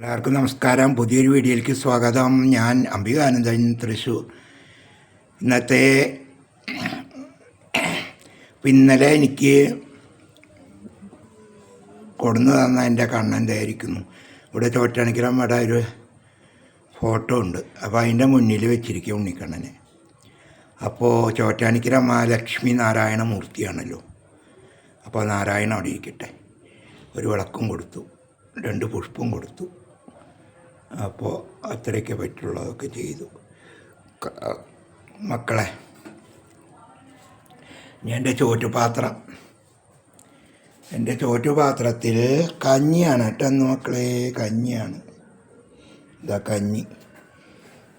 എല്ലാവർക്കും നമസ്കാരം. പുതിയൊരു വീഡിയോയിലേക്ക് സ്വാഗതം. ഞാൻ അംബികാനന്ദൻ തൃശ്ശൂർ ഇന്നത്തെ ഇന്നലെ എനിക്ക് കൊടുന്നു തന്ന എന്റെ കണ്ണന്റെയായിരിക്കുന്നു ഇവിടെ ചോറ്റാണിക്കരമ്മയുടെ ഒരു ഫോട്ടോ ഉണ്ട്. അപ്പോൾ അതിന്റെ മുന്നിൽ വെച്ചിരിക്കുക ഉണ്ണിക്കണ്ണനെ. അപ്പോൾ ചോറ്റാനിക്കരമ്മ ലക്ഷ്മി നാരായണ മൂർത്തിയാണല്ലോ. അപ്പോൾ നാരായണ അവിടെ ഇരിക്കട്ടെ. ഒരു വിളക്കും കൊടുത്തു. രണ്ട് പുഷ്പവും കൊടുത്തു. അപ്പോൾ അത്രയ്ക്ക് പറ്റുള്ളതൊക്കെ ചെയ്തു. മക്കളെ എന്റെ ചോറ്റുപാത്രം എന്റെ ചോറ്റുപാത്രത്തിൽ കഞ്ഞിയാണ് ഏറ്റവും മക്കളെ കഞ്ഞിയാണ്. ഇതാ കഞ്ഞി.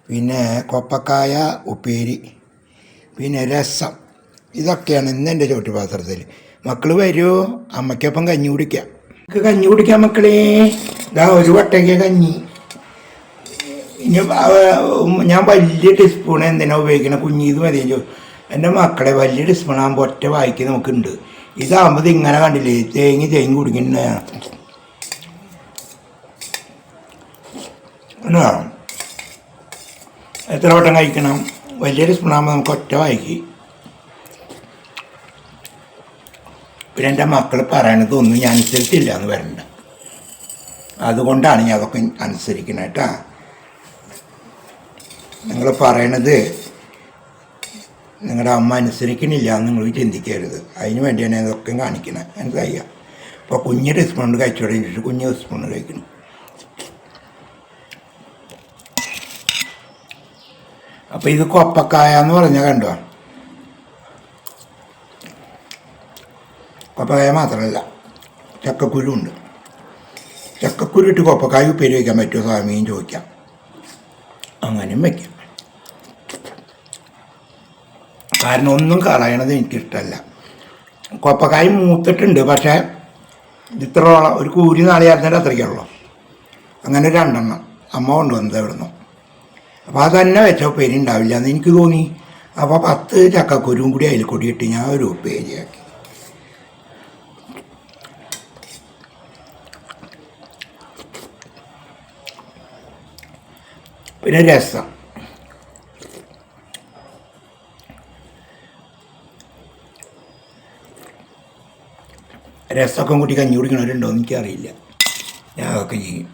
പിന്നെ കൊപ്പക്കായ ഉപ്പേരി പിന്നെ രസം. ഇതൊക്കെയാണ് ഇന്ന് എന്റെ ചോറ്റുപാത്രത്തിൽ. മക്കൾ വരൂ അമ്മയ്ക്കൊപ്പം കഞ്ഞി കുടിക്കാം. കഞ്ഞി കുടിക്കാം മക്കളെ. ഇതാ ഒരു വട്ടയ്ക്ക് കഞ്ഞി. ഞാൻ വലിയ ടീസ്പൂൺ എന്തിനാ ഉപയോഗിക്കണം? കുഞ്ഞീത് മതി എന്റെ മക്കളെ വലിയ ടീസ്പൂൺ ആകുമ്പോൾ ഒറ്റ വായിക്ക് നമുക്കുണ്ട്. ഇതാകുമ്പോൾ ഇത് ഇങ്ങനെ കണ്ടില്ലേ? തേങ്ങി തേങ്ങി കുടിക്കുന്ന ഉണ്ടോ? എത്ര വട്ടം കഴിക്കണം? വലിയ ടീസ്പൂൺ ആകുമ്പോൾ നമുക്ക് ഒറ്റ വായിക്കി. പിന്നെ എന്റെ മക്കൾ പറയണത് ഒന്നും ഞാൻ അനുസരിച്ചില്ല എന്ന് വരണ്ട. അതുകൊണ്ടാണ് ഞാൻ അതൊക്കെ അനുസരിക്കണേട്ടാ നിങ്ങൾ പറയണത് നിങ്ങളുടെ അമ്മ അനുസരിക്കണില്ല എന്ന് നിങ്ങൾ ചിന്തിക്കരുത്. അതിന് വേണ്ടിയാണ് ഇതൊക്കെ കാണിക്കുന്നത് മനസ്സിലായ അപ്പോൾ കുഞ്ഞ് സ്പൂൺ കൊണ്ട് കഴിച്ചോടെ ചോദിച്ചു കുഞ്ഞ് ടീസ്പൂൺ കഴിക്കണം. അപ്പോൾ ഇത് കൊപ്പക്കായ എന്ന് പറഞ്ഞാൽ കണ്ടോ? കൊപ്പക്കായ മാത്രമല്ല ചക്കക്കുരു ഉണ്ട്. ചക്കക്കുരു ഇട്ട് കൊപ്പക്കായ ഉപ്പേരി വയ്ക്കാൻ പറ്റുമോ സ്വാമിയും ചോദിക്കാം. അങ്ങനെയും വയ്ക്കാം. കാരണം ഒന്നും കളയണത് എനിക്കിഷ്ടമല്ല കൊപ്പക്കായ് മൂത്തിട്ടുണ്ട് പക്ഷേ ഇത്രോളം ഒരു കൂരി നാളിയായിരുന്നതിന്റെ അത്രയ്ക്കുള്ളൂ. അങ്ങനെ രണ്ടെണ്ണം അമ്മ കൊണ്ടുവന്നത് എവിടുന്നു അപ്പോൾ അത് തന്നെ വെച്ചോ പേര് ഉണ്ടാവില്ല എന്ന് എനിക്ക് തോന്നി. അപ്പോൾ പത്ത് ചക്കക്കുരുവും കൂടി അതിൽ കൊടിയിട്ട് ഞാൻ ഒരു പേരിയാക്കി പിന്നെ രസം. രസമൊക്കെ കൂട്ടി കഞ്ഞി കുടിക്കണവരുണ്ടോ എനിക്കറിയില്ല. ഞാൻ അതൊക്കെ ചെയ്യും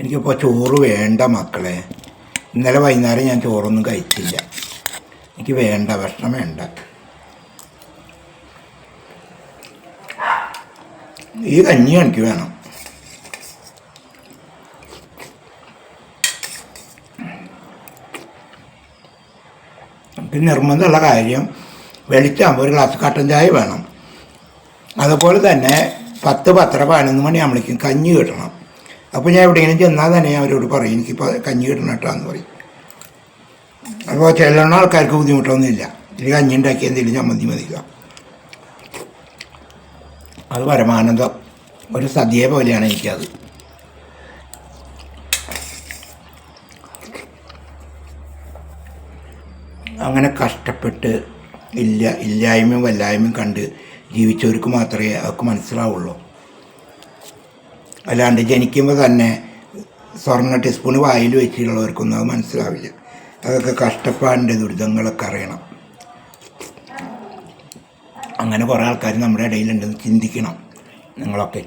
എനിക്കിപ്പോൾ ചോറ് വേണ്ട മക്കളെ. ഇന്നലെ വൈകുന്നേരം ഞാൻ ചോറൊന്നും കഴിച്ചില്ല. എനിക്ക് വേണ്ട ഭക്ഷണം വേണ്ട. ഈ കഞ്ഞി എനിക്ക് വേണം. നിർബന്ധമുള്ള കാര്യം വെളിച്ചാകുമ്പോൾ ഒരു ഗ്ലാസ് കട്ടൻ ചായ വേണം. അതുപോലെ തന്നെ പത്ത് പത്തര പതിനൊന്ന് മണിയാകുമ്പോഴേക്കും കഞ്ഞി കിട്ടണം. അപ്പോൾ ഞാൻ എവിടെയെങ്കിലും ചെന്നാൽ തന്നെ ഞാൻ അവരോട് പറയും എനിക്കിപ്പോൾ കഞ്ഞി കിട്ടണം കേട്ടോ എന്ന് പറയും. അപ്പോൾ ചെല്ലണ ആൾക്കാർക്ക് ബുദ്ധിമുട്ടൊന്നുമില്ല. ഇനി കഞ്ഞി ഉണ്ടാക്കി എന്തെങ്കിലും ചമ്മന്തി മതിക്കുക അത് പരമാനന്ദം. ഒരു സദ്യയെ പോലെയാണ് എനിക്കത്. അങ്ങനെ കഷ്ടപ്പെട്ട് ഇല്ല ഇല്ലായ്മയും വല്ലായ്മയും കണ്ട് ജീവിച്ചവർക്ക് മാത്രമേ അവർക്ക് മനസ്സിലാവുള്ളൂ. അല്ലാണ്ട് ജനിക്കുമ്പോൾ തന്നെ സ്വർണ ടീസ്പൂണ് വായിൽ വെച്ചിട്ടുള്ളവർക്കൊന്നും അത് മനസ്സിലാവില്ല. അതൊക്കെ കഷ്ടപ്പാടിന്റെ ദുരിതങ്ങളൊക്കെ അറിയണം. അങ്ങനെ കുറേ ആൾക്കാർ നമ്മുടെ ഇടയിലുണ്ടെന്ന് ചിന്തിക്കണം നിങ്ങളൊക്കെ.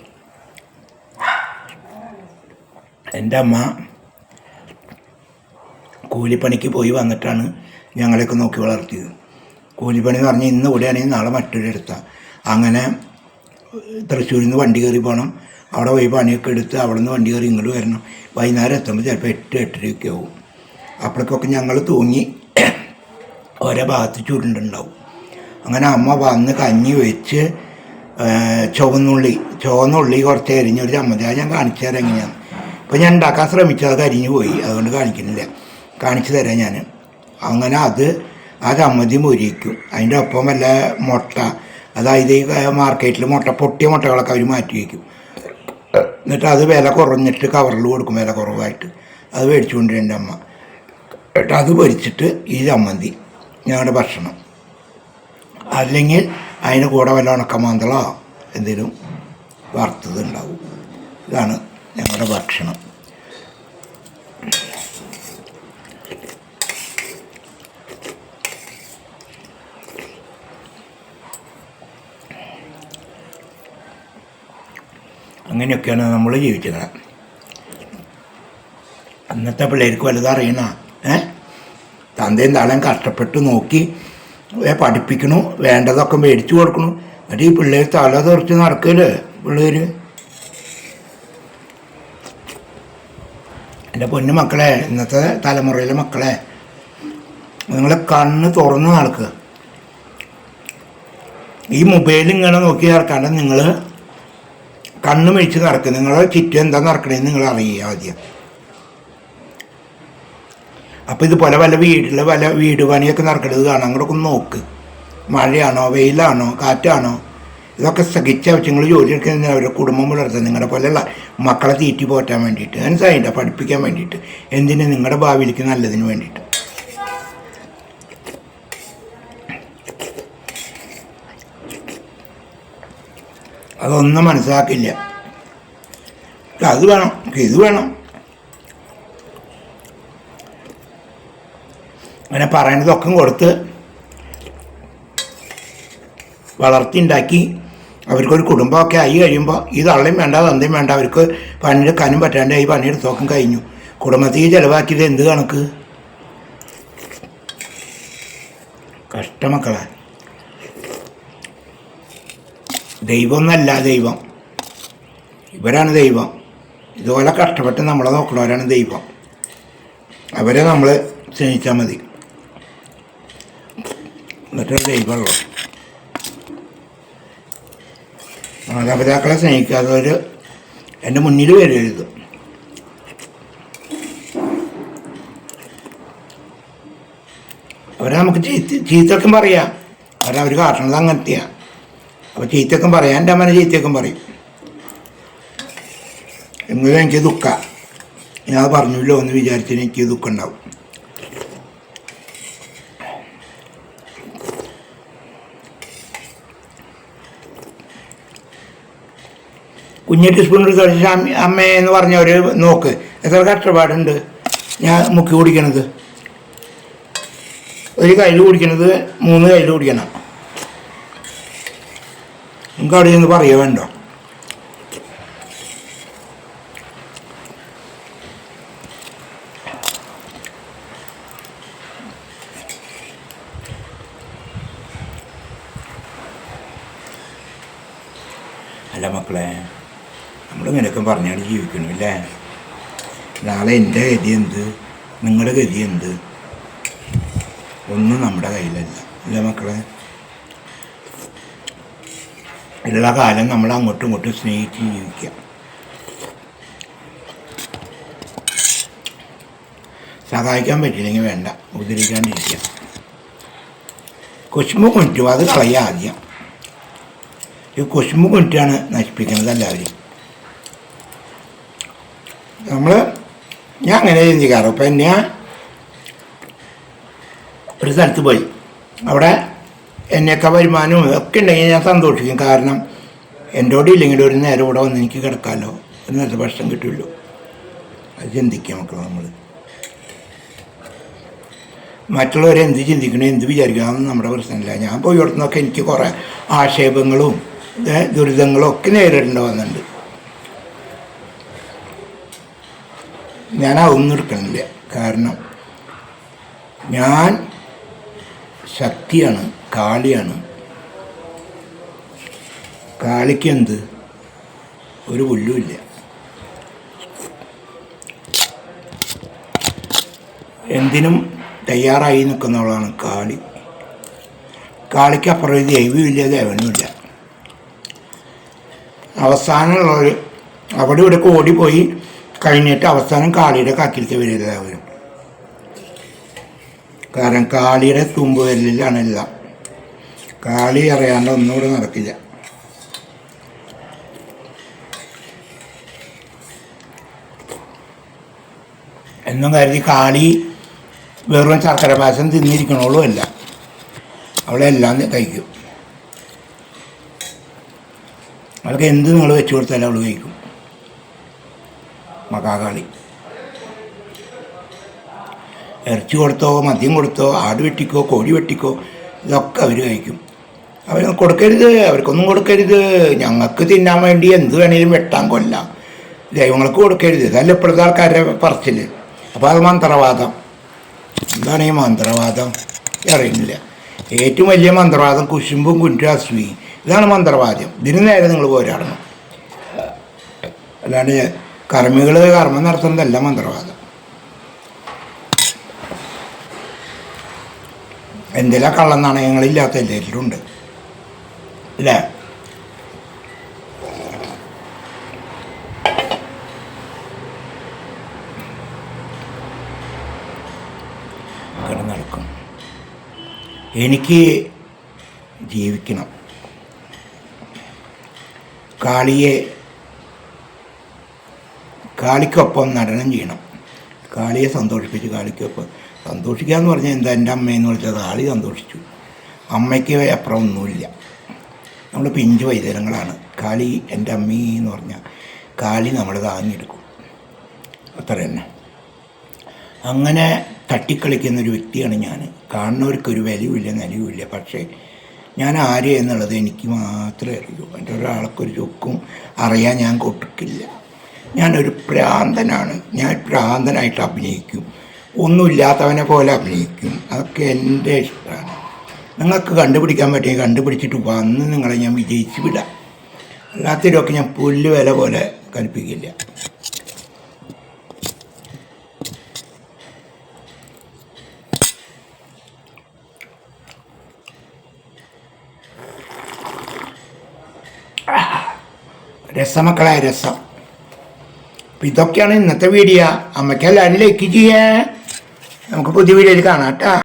എന്റെ അമ്മ കൂലിപ്പണിക്ക് പോയി വന്നിട്ടാണ് ഞങ്ങളെയൊക്കെ നോക്കി വളർത്തിയത്. കൂലിപ്പണി എന്ന് പറഞ്ഞാൽ ഇന്ന് ഇവിടെയാണെങ്കിൽ നാളെ മറ്റൊരിടത്താണ് അങ്ങനെ തൃശ്ശൂരിൽ നിന്ന് വണ്ടി കയറി പോകണം അവിടെ പോയി പണിയൊക്കെ എടുത്ത് അവിടെ നിന്ന് വണ്ടി കയറി ഇങ്ങോട്ട് വരണം. വൈകുന്നേരം എത്തുമ്പോൾ ചിലപ്പോൾ എട്ട് എട്ടരയൊക്കെ ആവും. അപ്പോഴേക്കൊക്കെ ഞങ്ങൾ തൂങ്ങി ഓരോ ഭാഗത്ത് ചുരുണ്ടുണ്ടാവും. അങ്ങനെ അമ്മ വന്ന് കഞ്ഞി വെച്ച് ചുവന്നുള്ളി ചുവന്നുള്ളി കുറച്ച് അരിഞ്ഞൊരു ചമ്മന്തി. ഞാൻ കാണിച്ചു തരാം എങ്ങനെയാണ് അപ്പോൾ ഞാൻ ഉണ്ടാക്കാൻ ശ്രമിച്ചു. അത് കരിഞ്ഞു പോയി. അതുകൊണ്ട് കാണിക്കുന്നില്ല. കാണിച്ചു തരാം ഞാൻ അങ്ങനെ അത് ആ ചമ്മന്തി മുരിക്കും അതിന്റെ ഒപ്പം വല്ല മുട്ട അതായത് മാർക്കറ്റിൽ മുട്ട പൊട്ടിയ മുട്ടകളൊക്കെ അവർ മാറ്റി വയ്ക്കും. എന്നിട്ട് അത് വില കുറഞ്ഞിട്ട് കവറിൽ കൊടുക്കും വില കുറവായിട്ട്. അത് മേടിച്ചുകൊണ്ട് എന്റെ അമ്മ. എന്നിട്ട് അത് പൊരിച്ചിട്ട് ഈ ചമ്മന്തി ഞങ്ങളുടെ ഭക്ഷണം. അല്ലെങ്കിൽ അതിന് കൂടെ വല്ല ഉണക്കമാന്തളോ എന്തെങ്കിലും വറുത്തത് ഉണ്ടാവും. ഇതാണ് ഞങ്ങളുടെ ഭക്ഷണം. അങ്ങനെയൊക്കെയാണ് നമ്മൾ ജീവിക്കുന്നത്. അന്നത്തെ പിള്ളേർക്ക് വലുതറിയണ ഏ? തന്തയും താളം കഷ്ടപ്പെട്ട് നോക്കി പഠിപ്പിക്കണു വേണ്ടതൊക്കെ മേടിച്ചു കൊടുക്കണു. എന്നിട്ട് ഈ പിള്ളേർ തല തെറിച്ച് നടക്കൽ പിള്ളേർ എന്റെ പൊന്നു മക്കളെ ഇന്നത്തെ തലമുറയിലെ മക്കളെ നിങ്ങൾ കണ്ണ് തുറന്ന് നടക്കുക ഈ മൊബൈൽ ഇങ്ങനെ നോക്കി നടക്കാണ്ട് നിങ്ങൾ കണ്ണ് മേടിച്ച് നടക്കുക നിങ്ങളെ ചുറ്റും എന്താ നടക്കണേന്ന് നിങ്ങൾ അറിയുക ആദ്യം. അപ്പോൾ ഇത് പല പല വീട്ടിൽ പല വീട് പണിയൊക്കെ നടക്കുന്നത് കാണാം അങ്ങോട്ടൊക്കെ ഒന്ന് നോക്ക്. മഴയാണോ വെയിലാണോ കാറ്റാണോ? ഇതൊക്കെ സഹിച്ച നിങ്ങൾ ജോലി എടുക്കുന്ന അവരുടെ കുടുംബം പുലർത്താൻ നിങ്ങളുടെ പോലെയുള്ള മക്കളെ തീറ്റി പോറ്റാൻ വേണ്ടിയിട്ട് മനസ്സായിട്ട് പഠിപ്പിക്കാൻ വേണ്ടിയിട്ട്. എന്തിനു? നിങ്ങളുടെ ഭാവിയിലേക്ക് നല്ലതിന് വേണ്ടിയിട്ട്. അതൊന്നും മനസ്സിലാക്കില്ല. അത് വേണം ഇത് വേണം. അങ്ങനെ പറയണതൊക്കെ കൊടുത്ത് വളർത്തിണ്ടാക്കി അവർക്കൊരു കുടുംബമൊക്കെ ആയി കഴിയുമ്പോൾ ഈ തള്ളയും വേണ്ട തന്തയും വേണ്ട അവർക്ക് പണിയെടുക്കാനും പറ്റാണ്ട് ഈ പണിയെടുത്തൊക്കെ കഴിഞ്ഞു. കുടുംബത്തിൽ ചിലവാക്കിയത് എന്ത് കണക്ക്? കഷ്ടമക്കളെ ദൈവമൊന്നല്ല ദൈവം. ഇവരാണ് ദൈവം. ഇതുപോലെ കഷ്ടപ്പെട്ട് നമ്മളെ നോക്കണവരാണ് ദൈവം. അവരെ നമ്മൾ സ്നേഹിച്ചാൽ മതി. എന്നിട്ട് ദൈവമുള്ളൂ മാതാപിതാക്കളെ സ്നേഹിക്കാത്തവർ എന്റെ മുന്നിൽ വരരുത്. അവരെ നമുക്ക് ചീത്ത ചീത്തക്കും പറയാം അവരവർ കാട്ടണത് അങ്ങനത്തെയാണ് അപ്പോൾ ചീത്തക്കും പറയാം. എന്റെ അമ്മനെ ചീത്തക്കും പറയും. എങ്കിലും എനിക്ക് ദുഃഖ. ഞാൻ പറഞ്ഞില്ലോ എന്ന് വിചാരിച്ചു എനിക്ക് ദുഃഖം ഉണ്ടാവും. കുഞ്ഞ് ടീസ്പൂൺ എടുത്ത് കഴിച്ച അമ്മ എന്ന് പറഞ്ഞവർ നോക്ക്. എത്ര കഷ്ടപ്പാടുണ്ട് ഞാൻ മുക്കി കുടിക്കണത്. ഒരു കയ്യിൽ കുടിക്കണത് മൂന്ന് കയ്യിൽ കുടിക്കണം. നമുക്ക് അവിടെ നിന്ന് പറയുക വേണ്ട? അല്ല മക്കളെ നമ്മളിങ്ങനെയൊക്കെ പറഞ്ഞാണ് ജീവിക്കണം അല്ലേ നാളെ എന്റെ ഗതി എന്ത്? നിങ്ങളുടെ ഗതി എന്ത്? ഒന്നും നമ്മുടെ കയ്യിലല്ല. അല്ല മക്കളെ? ഉള്ള കാലം നമ്മൾ അങ്ങോട്ടും ഇങ്ങോട്ടും സ്നേഹിച്ച് ജീവിക്കാം സഹായിക്കാൻ പറ്റില്ലെങ്കിൽ വേണ്ട ഉപദ്രവിക്കാണ്ടിരിക്കുക കൊശുമ്പ് കൊണ്ടു അത് കളയുക ആദ്യം. ഈ കൊശുമ്പ് കൊണ്ടാണ് നശിപ്പിക്കുന്നത് എല്ലാവരും. നമ്മൾ ഞാൻ അങ്ങനെ ചിന്തിക്കാറ്. ഇപ്പം ഞാൻ ഒരു സ്ഥലത്ത് പോയി. അവിടെ എന്നെയൊക്കെ വരുമാനവും ഒക്കെ ഉണ്ടെങ്കിൽ ഞാൻ സന്തോഷിക്കും. കാരണം എന്റെ കൂടെ ഇല്ലെങ്കിൽ ഒരു നേരം ഇവിടെ വന്ന് എനിക്ക് കിടക്കാമല്ലോ ഒരു നേരത്തെ ഭക്ഷണം കിട്ടുമല്ലോ അത് ചിന്തിക്കുക മക്കൾ നമ്മൾ മറ്റുള്ളവരെ എന്ത് ചിന്തിക്കണോ എന്ത് വിചാരിക്കണം നമ്മുടെ പ്രശ്നമില്ല. ഞാൻ പോയി ഇവിടുന്നൊക്കെ എനിക്ക് കുറേ ആക്ഷേപങ്ങളും ദുരിതങ്ങളും ഒക്കെ നേരിടേണ്ടി വന്നിട്ടുണ്ട്. ഞാൻ അതൊന്നും എടുക്കണില്ല. കാരണം ഞാൻ ശക്തിയാണ്. കാളിയാണ്. കാളിക്ക് എന്ത് ഒരു പുല്ലുമില്ല. എന്തിനും തയ്യാറായി നിൽക്കുന്നവളാണ് കാളി. കാളിക്ക് അപ്പുറം ഒരു ദൈവമില്ല ദേവനുമില്ല അവസാനമുള്ളവർ അവിടെ ഇവിടെ ഓടിപ്പോയി കഴിഞ്ഞിട്ട് അവസാനം കാളിയുടെ കാക്കിലേക്ക് വരില്ല അവരും കാരണം കാളിയുടെ തുമ്പ് വരലിലാണ് എല്ലാം. കാളി അറിയാണ്ട് ഒന്നുകൂടെ നടക്കില്ല. എന്നും കരുതി കാളി വെറും ശർക്കര പായസം തിന്നിരിക്കണോളും അല്ല. അവളെല്ലാം കഴിക്കും. അവൾക്ക് എന്ത് നിങ്ങൾ വെച്ചു കൊടുത്താലും അവൾ കഴിക്കും. മകാകാളി ഇറച്ചി കൊടുത്തോ മദ്യം കൊടുത്തോ ആട് വെട്ടിക്കോ കോഴി വെട്ടിക്കോ ഇതൊക്കെ അവർ കഴിക്കും. അവർ കൊടുക്കരുത് അവർക്കൊന്നും കൊടുക്കരുത്. ഞങ്ങൾക്ക് തിന്നാൻ വേണ്ടി എന്ത് വേണേലും വെട്ടാൻ കൊല്ലാം. ദൈവങ്ങൾക്ക് കൊടുക്കരുത്. ഇതല്ല ഇപ്പോഴത്തെ ആൾക്കാരുടെ പറച്ചിൽ അപ്പോൾ അത് മന്ത്രവാദം. എന്താണ് ഈ മന്ത്രവാദം? അറിയുന്നില്ല. ഏറ്റവും വലിയ മന്ത്രവാദം കുശുമ്പും കുന്റും ഇതാണ് മന്ത്രവാദ്യം ഇതിന് നേരെ നിങ്ങൾ പോരാടണം. അല്ലാണ്ട് കർമ്മികൾ കർമ്മം നടത്തുന്നതല്ല മന്ത്രവാദം. എന്തെല്ലാം കള്ളനാണയങ്ങളില്ലാത്ത എല്ലാവരിലും ഉണ്ട്. അല്ലേ കിടന്നടക്കും. എനിക്ക് ജീവിക്കണം. കാളിയെ കാളിക്കൊപ്പം നടനം ചെയ്യണം. കാളിയെ സന്തോഷിപ്പിച്ച് കാളിക്കൊപ്പം സന്തോഷിക്കുക എന്ന് പറഞ്ഞാൽ എന്താ എന്റെ അമ്മയെന്ന് വിളിച്ചത്? കാളി സന്തോഷിച്ചു. അമ്മയ്ക്ക് അപ്പുറം ഒന്നുമില്ല. നമ്മൾ പിഞ്ചു വൈദ്യരങ്ങളാണ് കാളി എന്റെ അമ്മീ എന്ന് പറഞ്ഞാൽ കാളി നമ്മൾ താങ്ങിയെടുക്കും അത്ര തന്നെ. അങ്ങനെ തട്ടിക്കളിക്കുന്ന ഒരു വ്യക്തിയാണ് ഞാൻ കാണുന്നവർക്ക് കാണുന്നവർക്കൊരു വിലയുമില്ല നിലയുമില്ല. പക്ഷേ ഞാൻ ആര് എന്നുള്ളത് എനിക്ക് മാത്രമേ അറിയൂ. എന്റെ ഒരാൾക്കൊരു ചുക്കും അറിയാൻ ഞാൻ കൊടുക്കില്ല ഞാനൊരു ഭ്രാന്തനാണ് ഞാൻ ഭ്രാന്തനായിട്ട് അഭിനയിക്കും. ഒന്നുമില്ലാത്തവനെ പോലെ അഭിനയിക്കും. അതൊക്കെ എന്റെ ഇഷ്ടമാണ്. നിങ്ങൾക്ക് കണ്ടുപിടിക്കാൻ പറ്റിയ കണ്ടുപിടിച്ചിട്ട് വന്ന് നിങ്ങളെ ഞാൻ വിജയിച്ച് വിടാം. അല്ലാത്തവരൊക്കെ ഞാൻ പുല്ല് വില പോലെ കൽപ്പിക്കില്ല. രസമക്കളായ രസം. അപ്പം ഇതൊക്കെയാണ് ഇന്നത്തെ വീഡിയോ അമ്മയ്ക്കെല്ലാവരും ലൈക്ക് ചെയ്യേ. നമുക്ക് പുതിയ വീഡിയോയിൽ കാണാം കേട്ടോ.